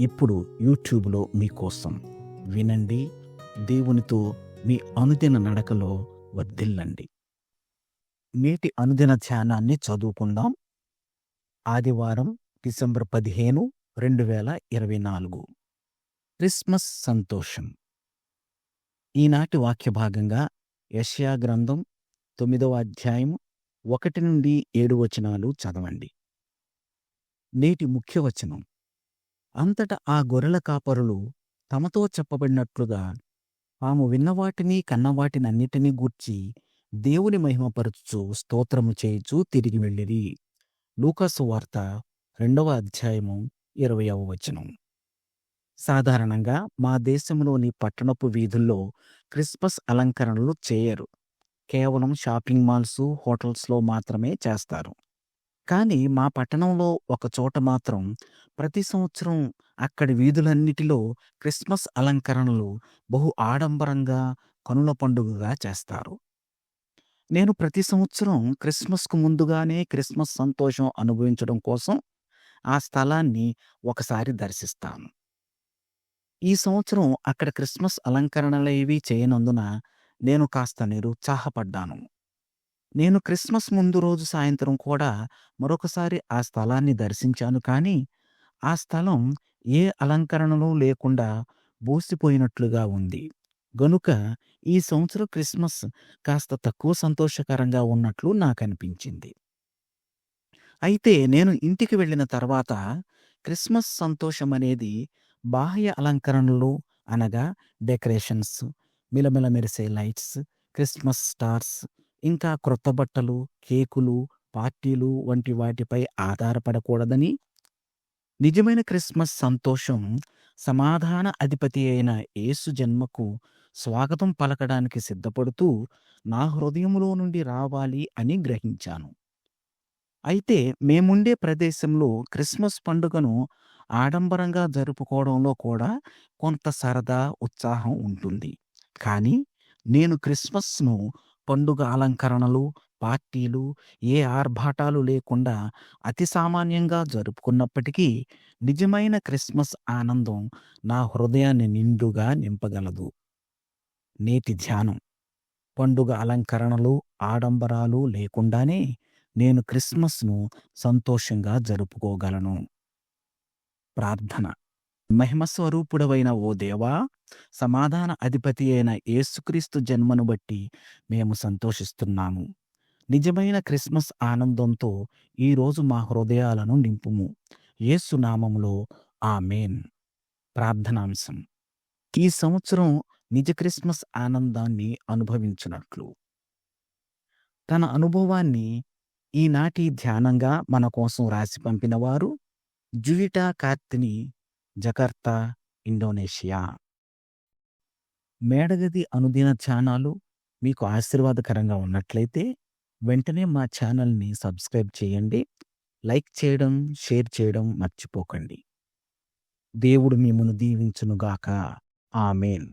ఇప్పుడు యూట్యూబ్లో మీకోసం వినండి దేవునితో మీ అనుదిన నడకలో వర్ధిల్లండి. నేటి అనుదిన ధ్యానాన్ని చదువుకుందాం. ఆదివారం డిసెంబర్ పదిహేను రెండు వేల ఇరవై నాలుగు. క్రిస్మస్ సంతోషం. ఈనాటి వాక్య భాగంగా యష్యా గ్రంథం తొమ్మిదవ అధ్యాయం ఒకటి నుండి ఏడు వచనాలు చదవండి. నేటి ముఖ్య వచనం అంతట ఆ గొర్రెల కాపరులు తమతో చెప్పబడినట్లుగా తాము విన్నవాటిని కన్నవాటినన్నిటినీ గూర్చి దేవుని మహిమపరచుచు స్తోత్రము చేయుచు తిరిగి వెళ్ళిరి. లూకాసు వార్త రెండవ అధ్యాయము ఇరవయవ వచనం. సాధారణంగా మా దేశంలోని పట్టణపు వీధుల్లో క్రిస్మస్ అలంకరణలు చేయరు. కేవలం షాపింగ్ మాల్స్ హోటల్స్లో మాత్రమే చేస్తారు. కానీ మా పట్టణంలో ఒక చోట మాత్రం ప్రతి సంవత్సరం అక్కడి వీధులన్నిటిలో క్రిస్మస్ అలంకరణలు బహు ఆడంబరంగా కనుల పండుగగా చేస్తారు. నేను ప్రతి సంవత్సరం క్రిస్మస్కు ముందుగానే క్రిస్మస్ సంతోషం అనుభవించడం కోసం ఆ స్థలాన్ని ఒకసారి దర్శిస్తాను. ఈ సంవత్సరం అక్కడ క్రిస్మస్ అలంకరణలేవీ చేయనందున నేను కాస్త నిరుత్సాహపడ్డాను. నేను క్రిస్మస్ ముందు రోజు సాయంత్రం కూడా మరొకసారి ఆ స్థలాన్ని దర్శించాను. కానీ ఆ స్థలం ఏ అలంకరణలు లేకుండా బోసిపోయినట్లుగా ఉంది. గనుక ఈ సంవత్సరం క్రిస్మస్ కాస్త తక్కువ సంతోషకరంగా ఉన్నట్లు నాకు అనిపించింది అయితే నేను ఇంటికి వెళ్ళిన తర్వాత క్రిస్మస్ సంతోషం అనేది బాహ్య అలంకరణలు అనగా డెకరేషన్స్ మిలమిల మెరిసే లైట్స్ క్రిస్మస్ స్టార్స్ ఇంకా క్రొత్త బట్టలు కేకులు పార్టీలు వంటి వాటిపై ఆధారపడకూడదని నిజమైన క్రిస్మస్ సంతోషం సమాధాన అధిపతి అయిన యేసు జన్మకు స్వాగతం పలకడానికి సిద్ధపడుతూ నా హృదయంలో నుండి రావాలి అని గ్రహించాను. అయితే మేముండే ప్రదేశంలో క్రిస్మస్ పండుగను ఆడంబరంగా జరుపుకోవడంలో కూడా కొంత సరదా ఉత్సాహం ఉంటుంది. కానీ నేను క్రిస్మస్ను పండుగ అలంకరణలు పార్టీలు ఏ ఆర్భాటాలు లేకుండా అతి సామాన్యంగా జరుపుకున్నప్పటికీ నిజమైన క్రిస్మస్ ఆనందం నా హృదయాన్ని నిండుగా నింపగలదు. నేటి ధ్యానం. పండుగ అలంకరణలు ఆడంబరాలు లేకుండానే నేను క్రిస్మస్ను సంతోషంగా జరుపుకోగలను. ప్రార్థన. మహిమస్వరూపుడవైన ఓ దేవా సమాధాన అధిపతి అయిన యేసుక్రీస్తు జన్మను బట్టి మేము సంతోషిస్తున్నాము. నిజమైన క్రిస్మస్ ఆనందంతో ఈరోజు మా హృదయాలను నింపుము. యేసు నామములో ఆమెన్. ప్రార్థనాంశం. ఈ సంవత్సరం నిజ క్రిస్మస్ ఆనందాన్ని అనుభవించినట్లు. తన అనుభవాన్ని ఈనాటి ధ్యానంగా మన కోసం రాసి పంపినవారు జుయిటా కార్తిని జకర్తా ఇండోనేషియా. మేడగది అనుదిన ఛానలు మీకు ఆశీర్వాదకరంగా ఉన్నట్లయితే వెంటనే మా ఛానల్ని సబ్స్క్రైబ్ చేయండి. లైక్ చేయడం షేర్ చేయడం మర్చిపోకండి. దేవుడు మిమ్మను దీవించునుగాక. ఆమెన్.